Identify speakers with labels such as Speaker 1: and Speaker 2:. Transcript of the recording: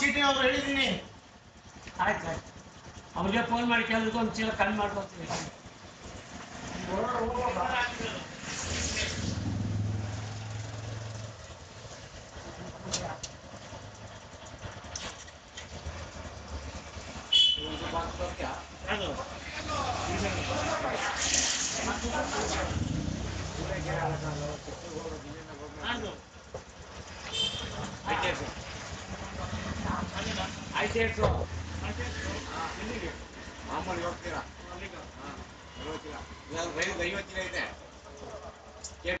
Speaker 1: ಚೀಟಿ
Speaker 2: ಅವ್ರು ಹೇಳಿದೀನಿ
Speaker 3: ಆಯ್ತು ಆಯ್ತು ಅವ್ರಿಗೆ ಫೋನ್ ಮಾಡಿ ಕೇಳಿದ್ರು ಒಂದು ಚೀಲ ಕಣ್ ಮಾಡ್ಕೊತೀವಿ
Speaker 1: ಅದು ಅದು
Speaker 3: ಆಯ್ತು
Speaker 1: ಎಲ್ಲಿಗೆ
Speaker 4: ಮಾಮೂಲಿ ಹೋಗ್ತೀರಾ? ಐವತ್ತಿನ ಐತೆ